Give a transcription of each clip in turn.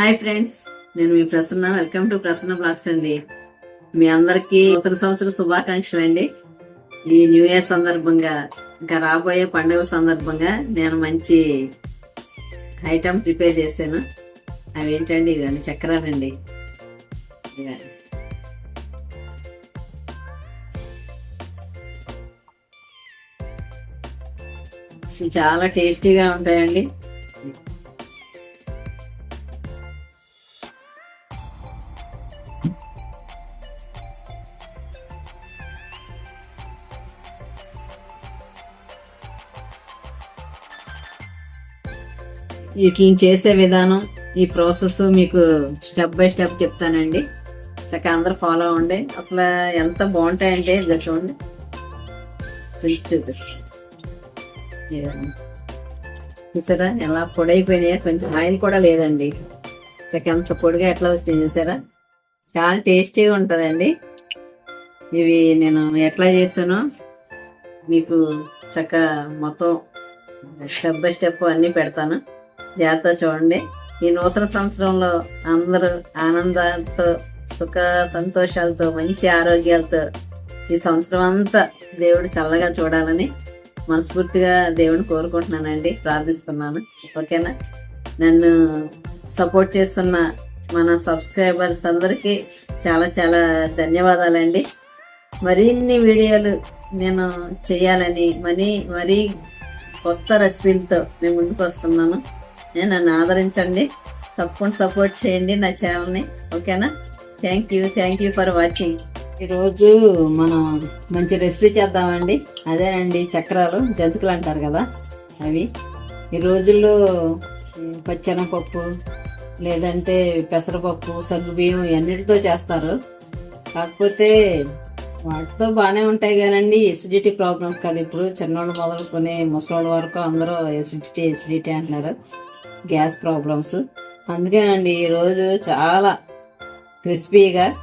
Hi friends నేను మీ Prasanna. Welcome to Prasanna blogs అండి. మీ అందరికీ నూతన సంవత్సర శుభాకాంక్షలు అండి. ఈ న్యూ ఇయర్ సందర్భంగా ఇంకా రాబోయే పండుగ సందర్భంగా నేను మంచి ఐటమ్ ప్రిపేర్ చేశాను. అవి ఏంటండి? ఇదండి చక్రాలండి. అసలు చాలా టేస్టీగా ఉంటాయండి. వీటిని చేసే విధానం ఈ ప్రాసెస్ మీకు స్టెప్ బై స్టెప్ చెప్తానండి. చక్కగా అందరూ ఫాలో అవ్వండి. అసలు ఎంత బాగుంటాయంటే ఇదిగో చూడండి. చూపిస్తాను. చూసారా? ఎలా పొడైపోయినాయా కొంచెం ఆయిల్ కూడా లేదండి. చక్కగా ఎంత పొడిగా ఎట్లా వచ్చింది చూసారా? చాలా టేస్టీగా ఉంటుందండి. ఇవి నేను ఎట్లా చేసానో మీకు చక్కగా మొత్తం స్టెప్ బై స్టెప్ అన్నీ పెడతాను. జాగ్రత్త చూడండి. ఈ నూతన సంవత్సరంలో అందరూ ఆనందంతో సుఖ సంతోషాలతో మంచి ఆరోగ్యాలతో ఈ సంవత్సరం అంతా దేవుడు చల్లగా చూడాలని మనస్ఫూర్తిగా దేవుని కోరుకుంటున్నానండి. ప్రార్థిస్తున్నాను. ఓకేనా? నన్ను సపోర్ట్ చేస్తున్న మన సబ్స్క్రైబర్స్ అందరికీ చాలా చాలా ధన్యవాదాలండి. మరిన్ని వీడియోలు నేను చేయాలని మరీ మరీ కొత్త రెసిపీలతో మేము ముందుకు వస్తున్నాను. నేను నన్ను ఆదరించండి. తప్పకుండా సపోర్ట్ చేయండి నా ఛానల్ని. ఓకేనా? Thank you thank you for watching. ఈరోజు మనం మంచి రెసిపీ చేద్దామండి. అదేనండి చక్రాలు జంతికలు అంటారు కదా అవి. ఈ రోజుల్లో ఈ పచ్చెనపప్పు లేదంటే పెసరపప్పు సగ్గుబియ్యం ఇవన్నిటితో చేస్తారు. కాకపోతే వాటితో బాగానే ఉంటాయి కానండి ఎసిడిటీ ప్రాబ్లమ్స్ కాదు. ఇప్పుడు చిన్నోళ్ళు మొదలుకొని ముసలోళ్ళ వరకు అందరూ ఎసిడిటీ ఎసిడిటీ అంటున్నారు. Gas problems. అందుకేనండి ఈరోజు చాలా క్రిస్పీగా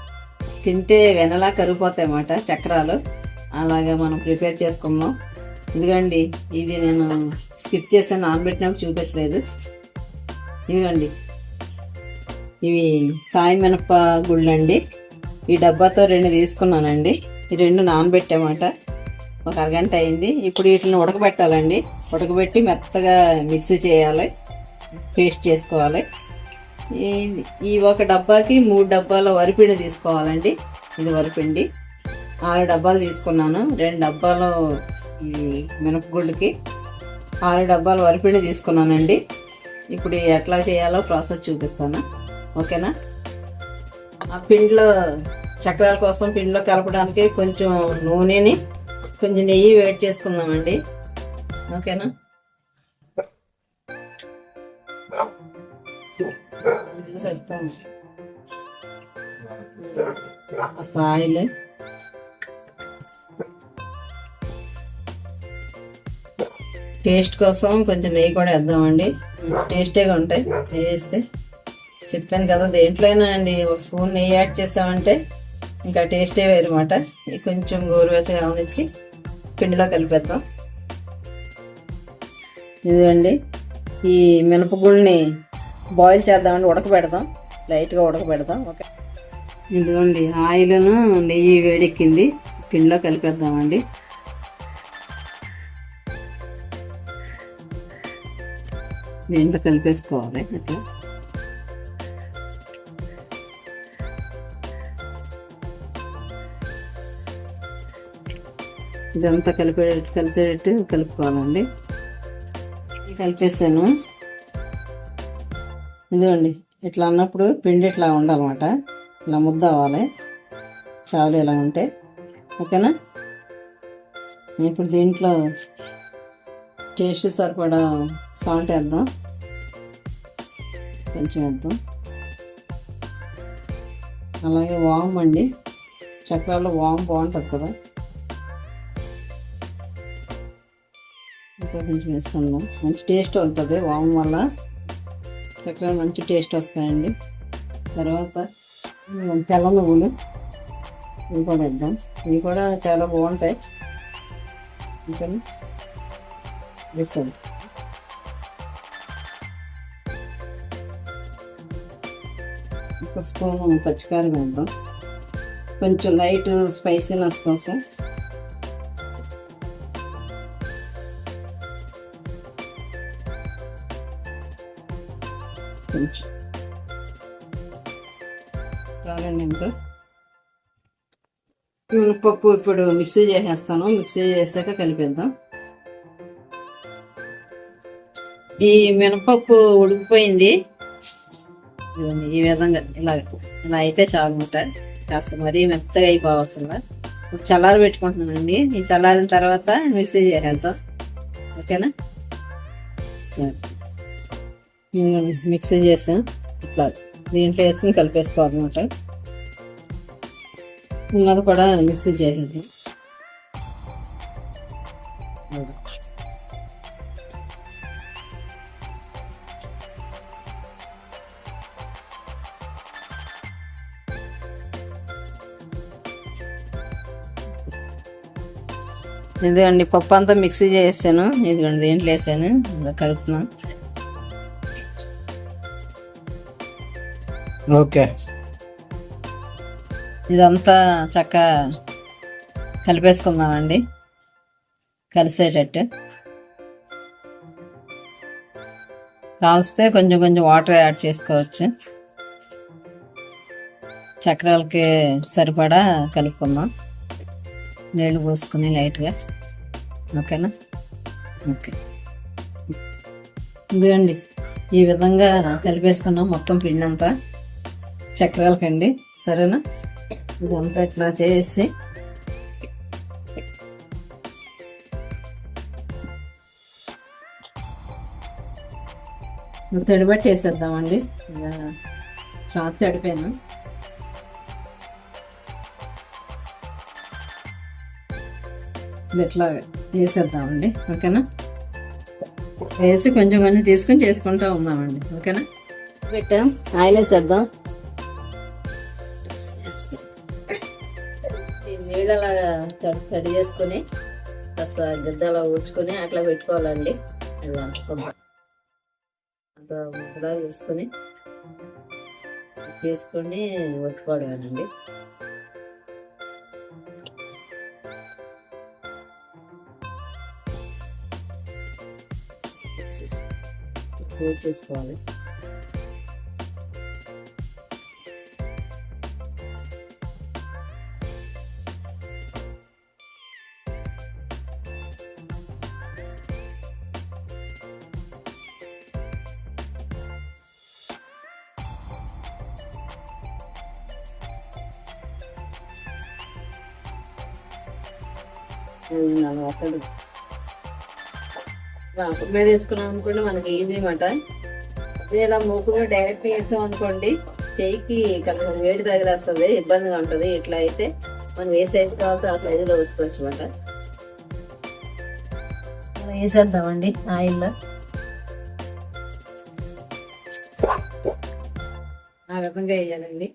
తింటే వెనలా కరిగిపోతాయి అన్నమాట చక్రాలు. అలాగా మనం ప్రిపేర్ చేసుకున్నాం ఇదిగండి ఇది నేను స్కిప్ చేసే నానబెట్టినప్పుడు చూపించలేదు. ఇదిగండి ఇవి సాయి మినప గుళ్ళండి. ఈ డబ్బాతో రెండు తీసుకున్నానండి. ఈ రెండు నానబెట్టామాట ఒక అరగంట అయింది. ఇప్పుడు వీటిని ఉడకబెట్టాలండి. ఉడకబెట్టి మెత్తగా మిక్సీ చేయాలి. పేస్ట్ చేసుకోవాలి. ఈ- ఈ ఒక డబ్బాకి మూడు డబ్బాల వరిపిండి తీసుకోవాలండి. ఇది వరిపిండి. ఆరు డబ్బాలు తీసుకున్నాను. రెండు డబ్బాలు ఈ మినపగుళ్ళకి ఆరు డబ్బాలు వరిపిండి తీసుకున్నానండి. ఇప్పుడు ఎట్లా చేయాలో ప్రాసెస్ చూపిస్తాను. ఓకేనా? ఆ పిండిలో చక్రాల కోసం పిండిలో కలపడానికి కొంచెం నూనెని కొంచెం నెయ్యి వేడి చేసుకుందామండి. ఓకేనా? చెప్తాను కాస్త టేస్ట్ కోసం కొంచెం నెయ్యి కూడా వేద్దామండి. టేస్టీగా ఉంటాయి నెయ్యి వేస్తే. చెప్పాను కదా దేంట్లోనే అండి ఒక స్పూన్ నెయ్యి యాడ్ చేసామంటే ఇంకా టేస్టే వేరమాట ఇది కొంచెం గోరువెచ్చగా అవనిచ్చి పిండిలో కలిపేద్దాం. ఇదిగండి ఈ మినపగుళ్ళని బాయిల్ చేద్దామండి ఉడకబెడదాం. లైట్గా ఉడకబెడదాం ఓకే. ఇదిగోండి ఆయిల్ను నెయ్యి వేడెక్కింది పిండిలో కలిపేద్దామండి. దీంట్లో కలిపేసుకోవాలి ఇట్లా ఇదంతా కలిపే కలిసేటట్టు కలుపుకోవాలండి. కలిపేసాను. ఇదిగోండి ఇట్లా అన్నప్పుడు పిండి ఇట్లా ఉండాలన్నమాట. ఇలా ముద్ద అవ్వాలి. చాలు ఇలా ఉంటే. ఓకేనా? ఇప్పుడు దీంట్లో టేస్ట్ సరిపడా సాల్ట్ వేద్దాం. కొంచెం వేద్దాం. అలాగే వామ్ అండి. చక్రాల్లో వామ్ బాగుంటుంది కదా. ఇంకా కొంచెం వేసుకుందాం. మంచి టేస్ట్ ఉంటుంది వామ్ వల్ల. చక్కగా మంచి టేస్ట్ వస్తాయండి. తర్వాత తెల్ల నువ్వులు ఇవి కూడా వేద్దాం. ఇవి కూడా చాలా బాగుంటాయి. ఇంకా వేసాను ఒక స్పూన్ పచ్చికారం వేద్దాం. కొంచెం లైట్ స్పైసీనెస్ కోసం మినపప్పు ఇప్పుడు మిక్సీ చేసేస్తాను. మిక్సీ చేసాక కలిపేద్దాం. ఈ మినపప్పు ఉడికిపోయింది. ఈ విధంగా ఇలా ఇలా అయితే చాలన్నమాట కాస్త మరీ మెత్తగా అయిపోవస్తుందా ఇప్పుడు చల్లారి పెట్టుకుంటున్నానండి. ఈ చల్లారిన తర్వాత మిక్సీ చేసేద్దాం. ఓకేనా? సరే. మిక్సీ చేసాం. ఇట్లా దీంట్లో వేసుకుని కలిపేసుకోవాలన్నమాట. అది కూడా మిక్సీ చేసేది ఇదిగోండి పప్పు అంతా మిక్సీ చేసాను ఇదిగోండి దీంట్లో వేసాను. కలుపుతున్నాను ఓకే. ఇదంతా చక్కగా కలిపేసుకుందామండి. కలిసేటట్టు. కావస్తే కొంచెం కొంచెం వాటర్ యాడ్ చేసుకోవచ్చు. చక్రాలకి సరిపడా కలుపుకుందాం. నీళ్ళు పోసుకుని లైట్గా. ఓకేనా? ఓకే. ఇదిగండి. ఈ విధంగా కలిపేసుకున్నాం మొత్తం పిండి అంతా చక్రాలకండి. సరేనా? ఇదంతా ఇట్లా చేసి తడిబట్టి వేసేద్దామండి. క్లాత్ తడిపోయాను ఇట్లా వేసేద్దామండి. ఓకేనా? వేసి కొంచెం కొంచెం తీసుకొని చేసుకుంటా ఉందామండి ఓకేనా? పెట్టాం. ఆయిల్ వేసేద్దాం. కట్ తడి చేసుకొని కాస్త గద్దలా ఊడ్చుకొని అట్లా పెట్టుకోవాలండి. ఇలా శుభ్రం అట్లా ముద్దలా చేసుకొని చేసుకొని ఒట్టుకోవడమేనండి చేసుకోవాలి. అతడు మీద వేసుకున్నాం అనుకోండి మనకి ఈజీ అనమాట అదే ఇలా మూకులో డైరెక్ట్ వేసాం అనుకోండి చేయికి కొంచెం వేడి తగిలేస్తుంది ఇబ్బందిగా ఉంటుంది. ఇట్లా అయితే మనం ఏ సైజు కావాలో ఆ సైజులో వచ్చుకోవచ్చు అనమాట అలా వేసేద్దామండి ఆయిల్లో ఆ రకంగా వేయాలండి.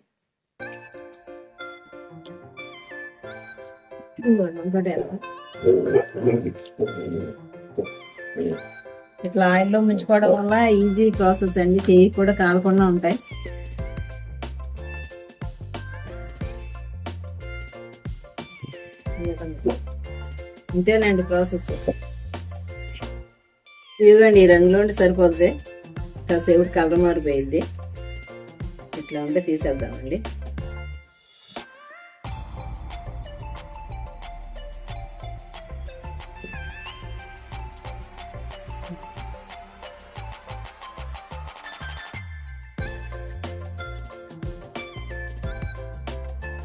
ఇట్లా ఆయిల్లో ముంచుకోవడం వల్ల ఈజీ ప్రాసెస్ అండి చెయ్యి కూడా కాలకుండా ఉంటాయి. ఇంతేనండి ప్రాసెస్ ఇదిగోండి ఈ రంగులో ఉంటే సరిపోద్ది. కాసేపు కలర్ మారిపోయింది ఇట్లా ఉంటే తీసేద్దామండి.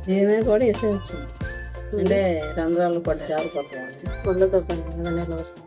ఏమైనా కూడా వేసేయచ్చు. అంటే రంధ్రాలు పట్టు జారిపోతాయి వందతో పని